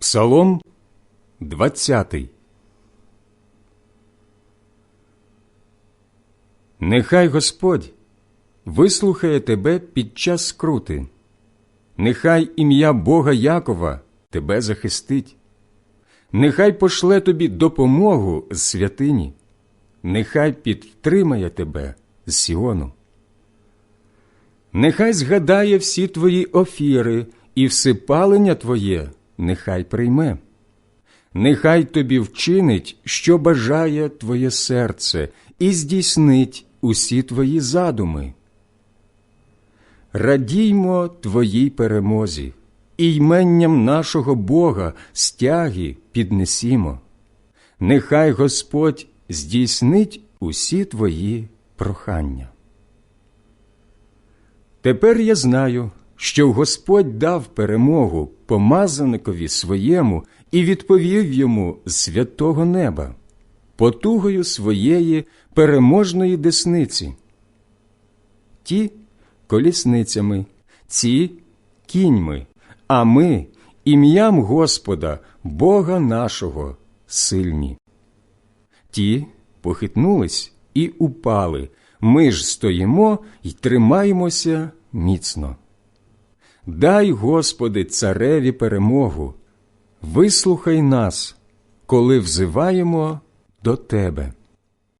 Псалом 20 Нехай Господь вислухає тебе під час скрути, нехай ім'я Бога Якова тебе захистить, нехай пошле тобі допомогу з святині, нехай підтримає тебе з Сіону. Нехай згадає всі твої офіри і всипалення твоє, нехай прийме. Нехай тобі вчинить, що бажає твоє серце, і здійснить усі твої задуми. Радіймо твоїй перемозі, і йменням нашого Бога стяги піднесімо. Нехай Господь здійснить усі твої прохання. Тепер я знаю, що Господь дав перемогу помазаникові своєму і відповів йому з святого неба, потугою своєї переможної десниці. Ті колісницями, ці кіньми, а ми ім'ям Господа, Бога нашого, сильні. Ті похитнулись і упали, ми ж стоїмо й тримаємося міцно. Дай, Господи, цареві перемогу, вислухай нас, коли взиваємо до Тебе.